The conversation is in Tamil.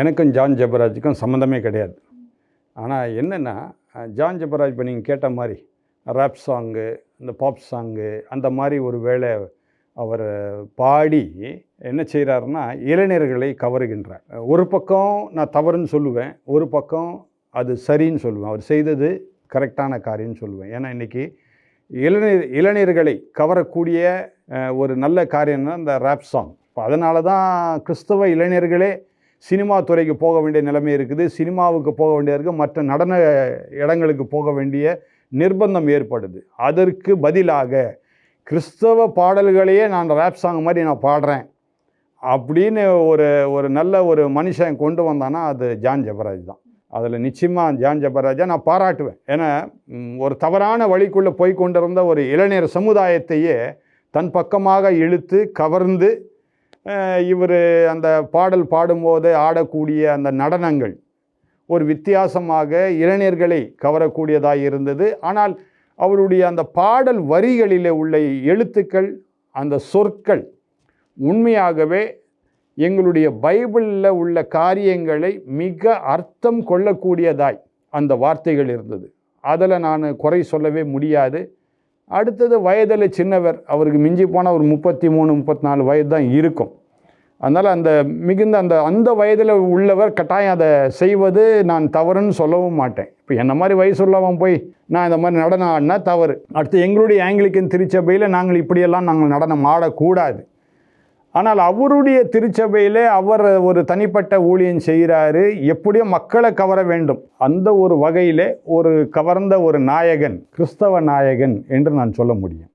எனக்கும் ஜான் ஜெபராஜுக்கும் சம்மந்தமே கிடையாது. ஆனால் என்னென்னா ஜான் ஜெபராஜ் இப்போ நீங்கள் கேட்ட மாதிரி ரேப் சாங்கு இந்த பாப் சாங்கு அந்த மாதிரி ஒரு வேளை அவர் பாடி என்ன செய்கிறாருன்னா இளைஞர்களை கவருகின்றார். ஒரு பக்கம் நான் தவறுன்னு சொல்லுவேன் ஒரு பக்கம் அது சரின்னு சொல்லுவேன். அவர் செய்தது கரெக்டான காரியம்னு சொல்லுவேன். ஏன்னா இன்றைக்கி இளைஞர் இளைஞர்களை கவரக்கூடிய ஒரு நல்ல காரியம்னா இந்த ரேப் சாங் இப்போ அதனால தான் கிறிஸ்தவ இளைஞர்களே சினிமா துறைக்கு போக வேண்டிய நிலைமை இருக்குது. சினிமாவுக்கு போக வேண்டிய இருக்குது மற்ற நடன இடங்களுக்கு போக வேண்டிய நிர்பந்தம் ஏற்படுது. அதற்கு பதிலாக கிறிஸ்தவ பாடல்களையே நான் ரேப் சாங் மாதிரி நான் பாடுறேன் அப்படின்னு ஒரு ஒரு நல்ல ஒரு மனுஷன் கொண்டு வந்தானா அது ஜான் ஜபராஜ் தான். அதில் நிச்சயமாக ஜான் ஜெபராஜை நான் பாராட்டுவேன். ஏன்னா ஒரு தவறான வழிக்குள்ளே போய் கொண்டிருந்த ஒரு இளைஞர் சமுதாயத்தையே தன் பக்கமாக இழுத்து கவர்ந்து இவர் அந்த பாடல் பாடும்போது ஆடக்கூடிய அந்த நடனங்கள் ஒரு வித்தியாசமாக இளைஞர்களை கவரக்கூடியதாக இருந்தது. ஆனால் அவருடைய அந்த பாடல் வரிகளிலே உள்ள எழுத்துக்கள் அந்த சொற்கள் உண்மையாகவே எங்களுடைய பைபிளில் உள்ள காரியங்களை மிக அர்த்தம் கொள்ளக்கூடியதாய் அந்த வார்த்தைகள் இருந்தது. அதில் நான் குறை சொல்லவே முடியாது. அடுத்தது வயதில் சின்னவர் அவருக்கு மிஞ்சி போனால் ஒரு முப்பத்தி மூணு முப்பத்தி நாலு வயது தான் இருக்கும். அதனால் அந்த மிகுந்த அந்த அந்த வயதில் உள்ளவர் கட்டாயம் அதை செய்வது நான் தவறுன்னு சொல்லவும் மாட்டேன். இப்போ என்ன மாதிரி வயசு உள்ளவன் போய் நான் இந்த மாதிரி நடனம் ஆடினா தவறு. அடுத்து எங்களுடைய ஆங்கிலிக்கன் திருச்சபையில் நாங்கள் இப்படியெல்லாம் நாங்கள் நடனம் ஆடக்கூடாது. ஆனால் அவருடைய திருச்சபையிலே அவர் ஒரு தனிப்பட்ட ஊழியம் செய்கிறாரு. எப்படியோ மக்களை கவர வேண்டும். அந்த ஒரு வகையிலே ஒரு கவர்ந்த ஒரு நாயகன் கிறிஸ்தவ நாயகன் என்று நான் சொல்ல முடியும்.